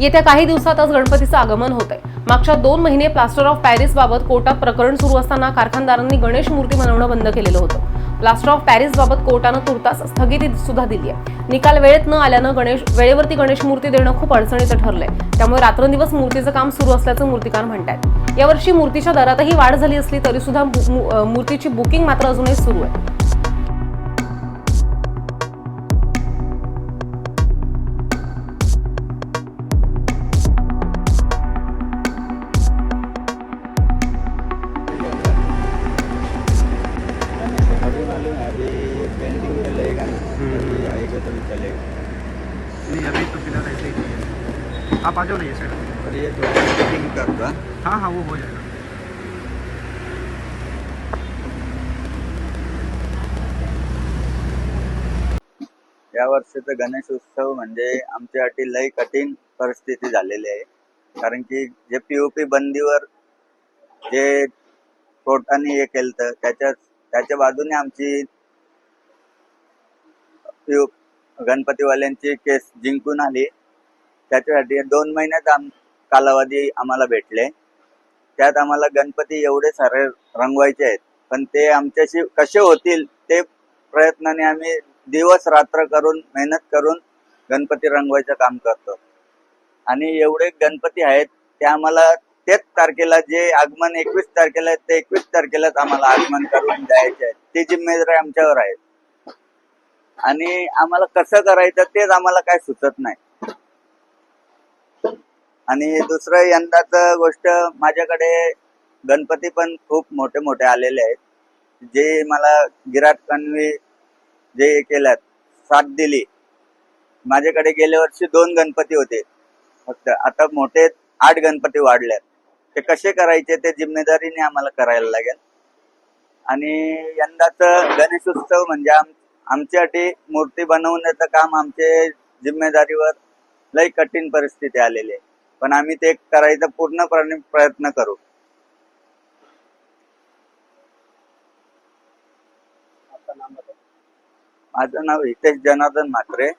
येत्या काही दिवसातच गणपतीचं आगमन होत आहे मागच्या दोन महिने प्लास्टर ऑफ पॅरिस बाबत कोर्टात प्रकरण सुरू असताना कारखानदारांनी गणेश मूर्ती बनवणं बंद केलेलं होतं. प्लास्टर ऑफ पॅरिस बाबत कोर्टानं तुर्तास स्थगिती सुद्धा दिली आहे निकाल वेळेत न आल्यानं गणेश वेळेवरती गणेश मूर्ती देणं खूप अडचणीचं ठरलंय. त्यामुळे रात्रंदिवस मूर्तीचं काम सुरू असल्याचं मूर्तिकार म्हणतात यावर्षी मूर्तीच्या दरातही वाढ झाली असली तरी सुद्धा मूर्तीची बुकिंग मात्र अजूनही सुरू आहे. अभी आएगा तभी चलेगा नहीं अभी तो फिलहाल ऐसे ही है। आप आ जाओ ना ये साइड और ये थोड़ा पेंटिंग कर दो हाँ? हाँ वो हो जाएगा। या वर्षीचा गणेश उत्सव म्हणजे आमच्यासाठी लय कठीण परिस्थिती झालेली आहे. कारण की जे पीओपी बंदीवर जे कोर्टाने हे केलं त्याच्या त्याच्या बाजूने आमची पीओ गणपतीवाल्यांची केस जिंकून आली. त्याच्यासाठी दोन महिन्यात आम कालावधी आम्हाला भेटले. त्यात आम्हाला गणपती एवढे सारे रंगवायचे आहेत. पण ते आमच्याशी कसे होतील ते प्रयत्नाने आम्ही दिवस रात्र करून मेहनत करून गणपती रंगवायचं काम करतो. आणि एवढे गणपती आहेत ते आम्हाला तेच तारखेला जे आगमन एकवीस तारखेला आहे ते एकवीस तारखेलाच आम्हाला आगमन करून द्यायचे आहे ती जिम्मेदारी आमच्यावर आहे. आणि आम्हाला कसं करायचं तेच आम्हाला काय सुचत नाही. आणि दुसरं यंदाच गोष्ट माझ्याकडे गणपती पण खूप मोठे मोठे आलेले आहेत. जे मला गिराट कणवी जे केल्यात साथ दिली. माझ्याकडे गेल्या वर्षी दोन गणपती होते. फक्त आता मोठे आठ गणपती वाढल्यात. ते कसे करायचे ते जिम्मेदारीने आम्हाला करायला लागेल. आणि यंदाच गणेश उत्सव म्हणजे आम आमच्यासाठी मूर्ती बनवण्याचं काम आमचे जिम्मेदारीवर लई कठीण परिस्थिती आलेली आहे. पण आम्ही ते करायचा पूर्णपणे प्रयत्न करू. माझं नाव हितेश जनार्दन म्हात्रे.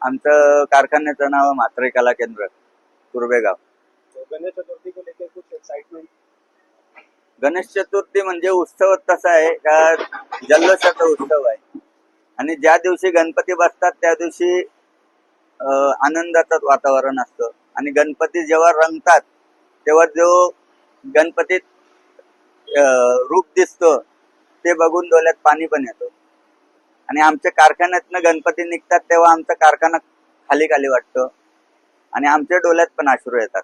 आमचं कारखान्याचं नाव म्हात्रे कला केंद्र कुर्बेगाव तो गणेश चतुर्थी गणेश चतुर्थी म्हणजे उत्सव तसा आहे का जल्लोषाचा उत्सव आहे. आणि ज्या दिवशी गणपती बसतात त्या दिवशी आनंदाचं वातावरण असतं. आणि गणपती जेव्हा रंगतात तेव्हा जो गणपतीत रूप दिसतो ते बघून डोळ्यात पाणी पण येतं. आणि आमच्या कारखान्यातनं गणपती निघतात तेव्हा आमचा कारखाना खाली खाली वाटतो. आणि आमच्या डोळ्यात पण अश्रू येतात.